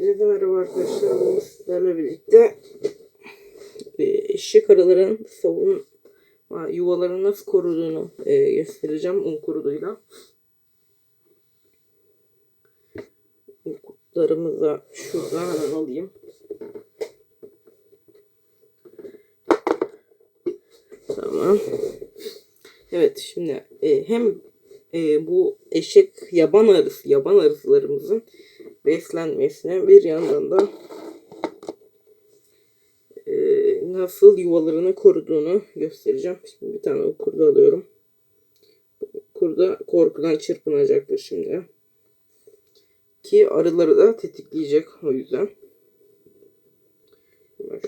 Hepinize merhaba arkadaşlar. Sizlerle birlikte eşek arıların savun yuvalarını nasıl koruduğunu e, göstereceğim un kuruduyla. Un kurtlarımızı da şuradan hemen alayım. Tamam. Evet şimdi e, hem e, bu eşek yaban arısı, yaban arılarımızın beslenmesine bir yandan da e, nasıl yuvalarını koruduğunu göstereceğim. Şimdi bir tane kurdu alıyorum. Kurda korkudan çırpınacaktır şimdi. Ki arıları da tetikleyecek o yüzden.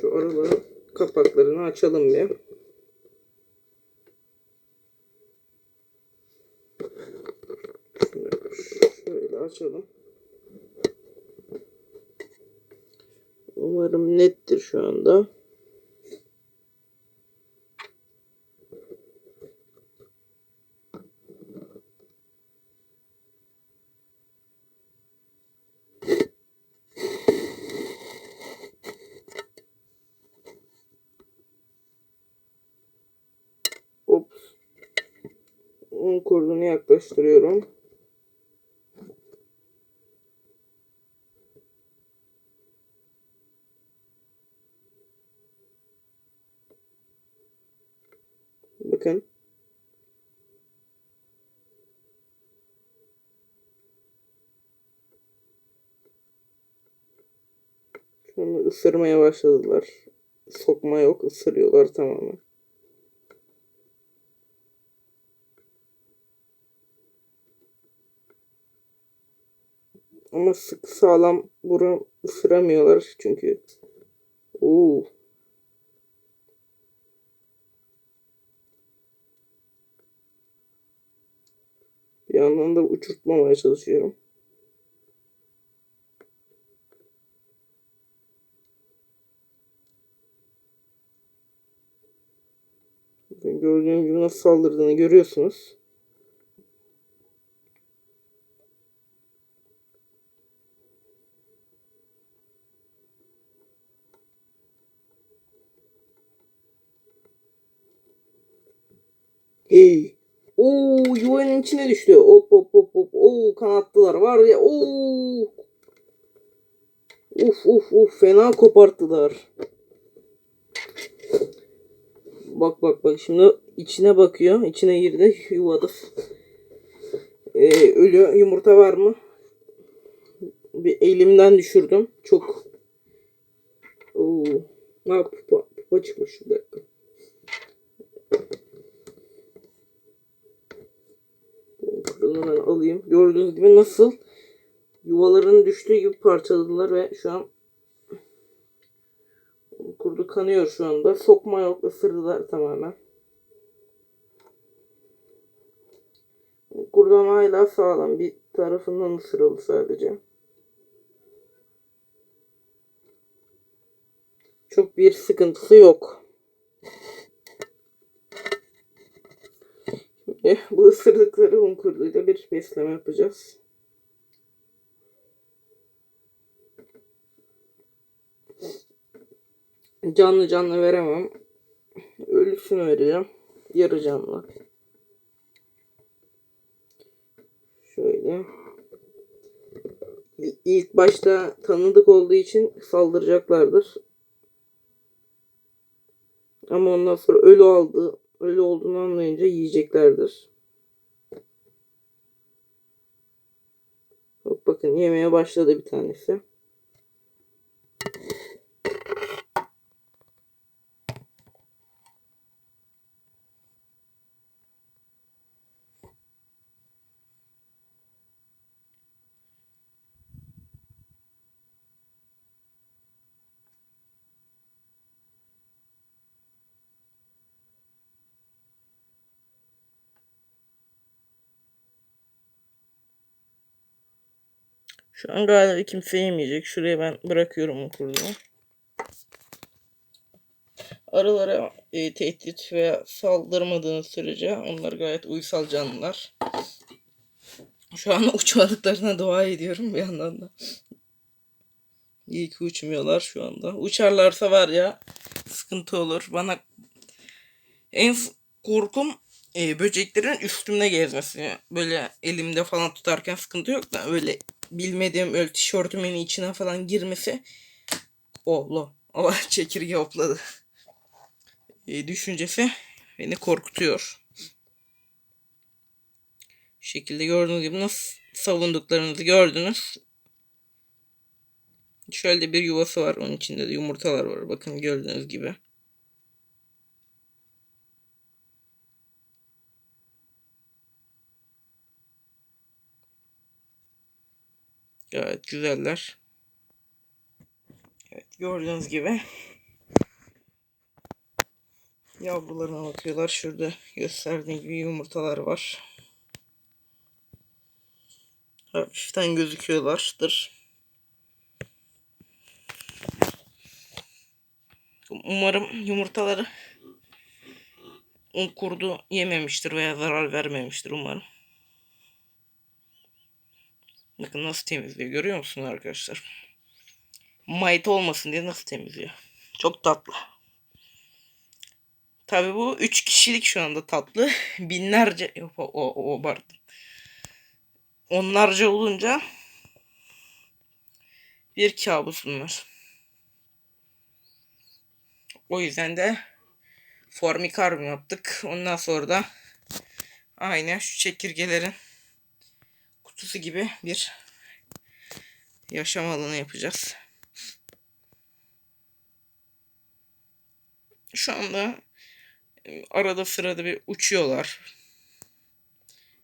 Şu arıların kapaklarını açalım bir. Şöyle açalım. Umarım nettir şu anda. Ops. Un kurdunu yaklaştırıyorum. Bakın. Anda ısırmaya başladılar. Sokma yok, ısırıyorlar tamamen. Ama sık sağlam bura ısıramıyorlar çünkü. Oo. Bir yandan da uçurtmamaya çalışıyorum. Gördüğünüz gibi nasıl saldırdığını görüyorsunuz. Ey. Oo yuvanın içine düştü. Hop hop hop hop. Oo kanattılar var ya. Oo. Uf uf uf fena koparttılar. Bak bak bak şimdi içine bakıyor. İçine girdi yuvada. Ee, ölü yumurta var mı? Bir elimden düşürdüm. Çok. Oo. Ha pupa, pupa çıkmış bir dakika. Hemen alayım. Gördüğünüz gibi nasıl yuvaların düştüğü gibi parçaladılar ve şu an kanıyor şu anda. Sokma yok. ısırdılar tamamen. Ama hala sağlam. Bir tarafından ısırıldı sadece. Çok bir sıkıntısı yok. Şimdi bu ısırdıkları un kurduyla bir besleme yapacağız. Canlı canlı veremem. Ölüsünü vereceğim. Yarı canlı. Şöyle. İlk başta tanıdık olduğu için saldıracaklardır. Ama ondan sonra ölü aldı, ölü olduğunu anlayınca yiyeceklerdir. Bak bakın yemeye başladı bir tanesi. Şu an galiba kimse yemeyecek. Şuraya ben bırakıyorum kurduğumu. Arılara e, tehdit veya saldırmadığınız sürece onlar gayet uysal canlılar. Şu an uçmadıklarına dua ediyorum bir yandan da. İyi ki uçmuyorlar şu anda. Uçarlarsa var ya sıkıntı olur. Bana en korkum e, böceklerin üstümde gezmesi. Böyle elimde falan tutarken sıkıntı yok da öyle bilmediğim öyle tişörtümün içine falan girmesi. Allah. Allah çekirge hopladı. E, düşüncesi beni korkutuyor. Şu şekilde gördüğünüz gibi nasıl savunduklarınızı gördünüz. Şöyle bir yuvası var. Onun içinde de yumurtalar var. Bakın gördüğünüz gibi. Gayet güzeller. Evet gördüğünüz gibi. Yavrularına bakıyorlar. Şurada gösterdiğim gibi yumurtalar var. Hafiften gözüküyorlardır. Umarım yumurtaları un kurdu yememiştir veya zarar vermemiştir umarım. Bakın nasıl temizliyor görüyor musunuz arkadaşlar? Mayt olmasın diye nasıl temizliyor. Çok tatlı. Tabi bu 3 kişilik şu anda tatlı. Binlerce yok o, o, o abarttım. Onlarca olunca bir kabus bunlar. O yüzden de formikaryum yaptık. Ondan sonra da aynı şu çekirgelerin kutusu gibi bir yaşam alanı yapacağız. Şu anda e, arada sırada bir uçuyorlar.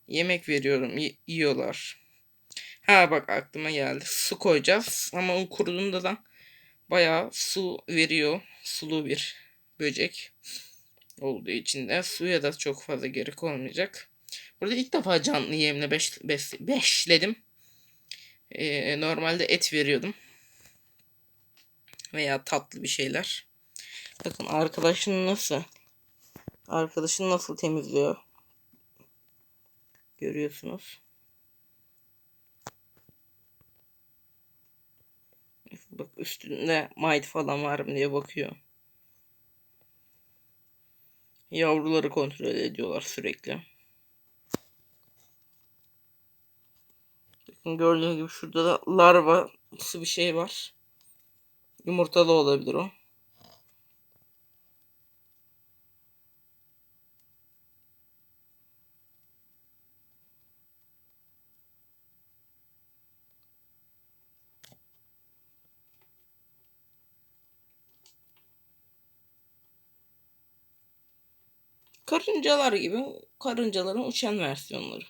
Yemek veriyorum, yiyorlar. Ha bak aklıma geldi. Su koyacağız ama o kuruduğunda da bayağı su veriyor. Sulu bir böcek olduğu için de suya da çok fazla gerek olmayacak. Burada ilk defa canlı yemle beş, beş, beşledim. Ee, normalde et veriyordum. Veya tatlı bir şeyler. Bakın arkadaşın nasıl? Arkadaşın nasıl temizliyor? Görüyorsunuz. Bak üstünde might falan var mı diye bakıyor. Yavruları kontrol ediyorlar sürekli. Gördüğünüz gibi şurada da larvası bir şey var. Yumurtalı olabilir o. Karıncalar gibi karıncaların uçan versiyonları.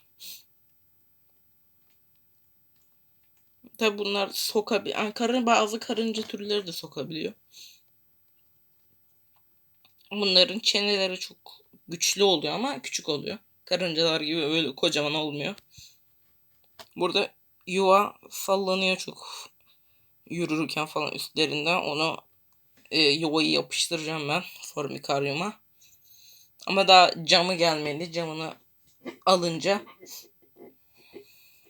Tabi bunlar sokabiliyor. Yani karın, bazı karınca türleri de sokabiliyor. Bunların çeneleri çok güçlü oluyor ama küçük oluyor. Karıncalar gibi öyle kocaman olmuyor. Burada yuva sallanıyor çok. Yürürken falan üstlerinden onu e, yuvayı yapıştıracağım ben formikaryuma. Ama daha camı gelmedi. Camını alınca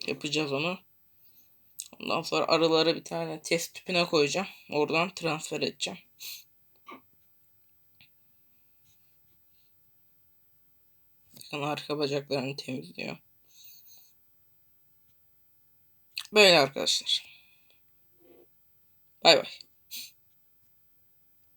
yapacağız onu. Ondan sonra arılara bir tane test tüpüne koyacağım. Oradan transfer edeceğim. Bakın arka bacaklarını temizliyor. Böyle arkadaşlar. Bay bay.